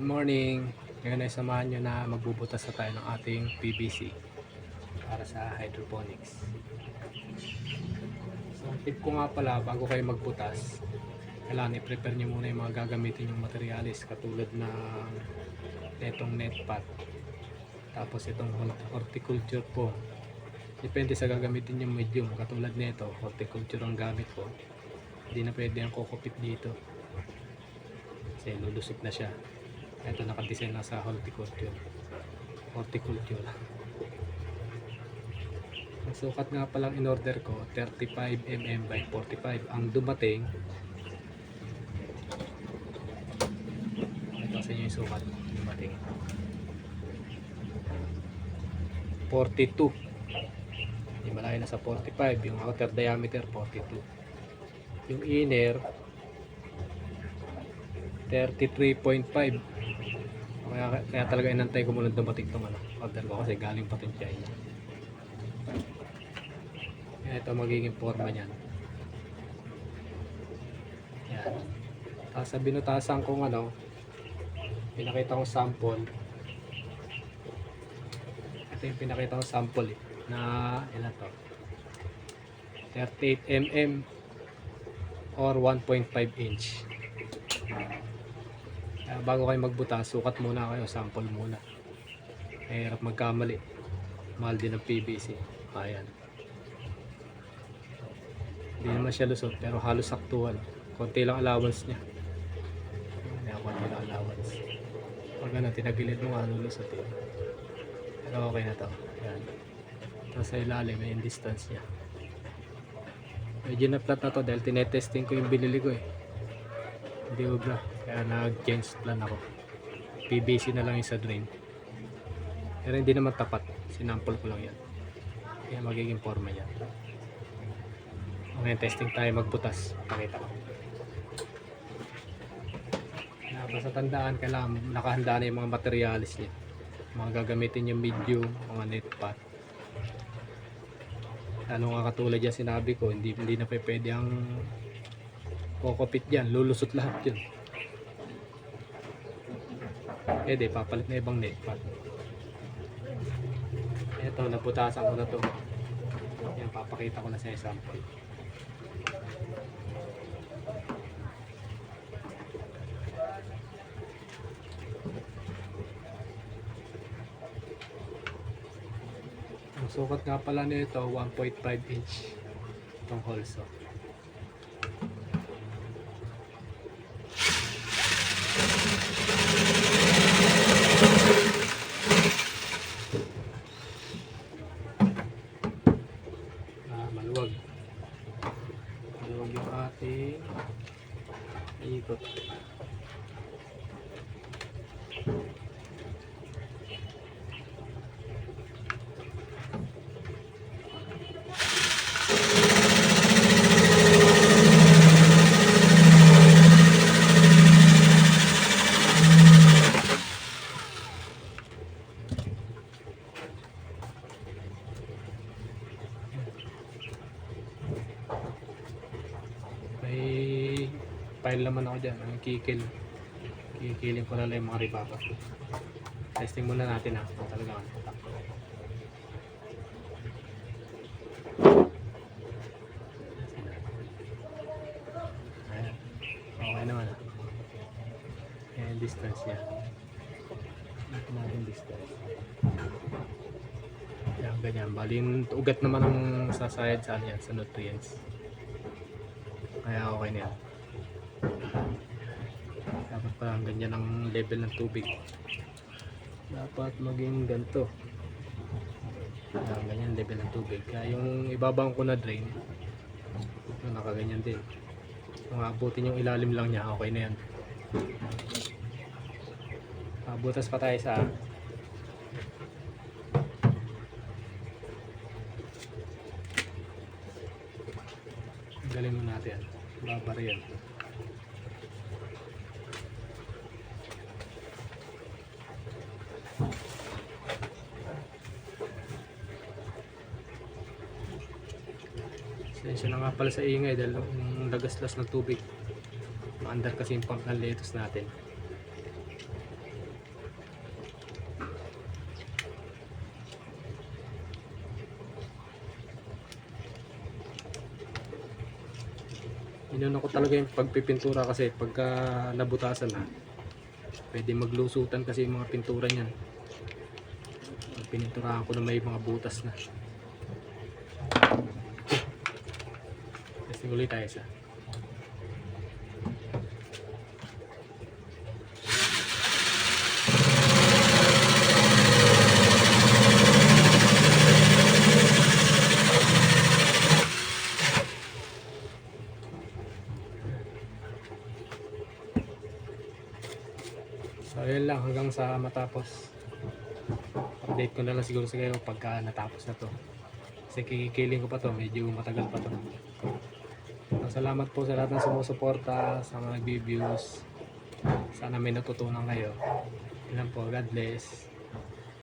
Good morning. Ngayon ay samahan nyo na magbubutas na tayo ng ating PVC para sa hydroponics. So, tip ko nga pala bago kayo magbutas, kailangan i-prepare nyo muna yung mga gagamitin yung materialis katulad ng netong net pot. Tapos itong hort- horticulture po. Depende sa gagamitin yung medium. Katulad nito, horticulture ang gamit ko. Hindi na pwede ang kukupit dito. Kasi lulusot na siya. Ito nakadesign na sa horticulture. Horticulture. Ang sukat nga palang in order ko, 35 mm by 45. Ang dumating, ito sa inyo yung sukat dumating. 42. Hindi malayo na sa 45. Yung outer diameter, 42. Yung inner, 33.5 kaya, kaya talaga inantay ko muna dumating itong ano, order ko kasi galing pa itong China. Yan ito magiging forma niyan. Yan. Tapos sa binutasan kong ano pinakita kong sample. Ito yung pinakita kong sample eh, na ilan to. 38 mm or 1.5 inch bago kayo magbutas, sukat muna kayo, sample muna. Mahirap magkamali. Mahal din ang PVC. Ayan. Hindi naman siya lusot, pero halos saktuhan. Konti lang allowance niya. Ayan, konti lang allowance. Pag ano, tinagilid mo nga, ano lusot eh. Pero okay na to. Ayan. Tapos sa ilalim, may distance niya. Medyo na-flat na to dahil tinetesting ko yung binili ko eh. Hindi obra. Kaya nag-change plan ako. PVC na lang yung sa drain. Pero hindi naman tapat. Sinample ko lang yan. Kaya magiging forma yan. Ngayon testing tayo magbutas. Pakita ko. Kaya basta tandaan, kailangan nakahanda na yung mga materialis niya. Mga gagamitin yung medium, mga net pot. Ano nga katulad yan sinabi ko, hindi, hindi na pwede ang kokopit yan, lulusot lahat yun. Eh papalit na ibang net pot. Ito, naputasan ko na to. Yan, papakita ko na sa sample. Ang sukat nga pala nito, 1.5 inch itong holso. Ah, maluwag. Maluwag yung ating ikot. May file naman ako dyan. Ang kikil. Kikiling ko lang yung mga ribaba. Testing muna natin ha. Kung talaga ano. Ayan. Okay naman ha. Ayan, distance niya. Ito na yung distance. Ayan, ganyan. Bali, yung ugat naman ang sasayad sa yan, sa nutrients. Kaya okay na yan. Dapat ganyan ang level ng tubig. Dapat maging ganito. Parang ganyan level ng tubig. Kaya yung ibabang ko na drain, nakaganyan din. Kung abutin yung ilalim lang niya, okay na yan. Abutas pa tayo sa galing mo natin. Babar yan. Pasensya na nga pala sa ingay dahil nung lagaslas ng tubig. Maandar kasi yung pump ng lettuce natin. Inano ko talaga yung pagpipintura kasi pagka nabutasan ha. Pwede maglusutan kasi yung mga pintura niyan. Pag pininturahan ko na may mga butas na. Ulit tayo sa. So ayun lang hanggang sa matapos. Update ko na lang siguro sa kayo pagka natapos na to. Kasi kikiling ko pa to, medyo matagal pa to. Salamat po sa lahat ng sumusuporta, sa mga nag-views. Sana may natutunan kayo. Lang po, God bless.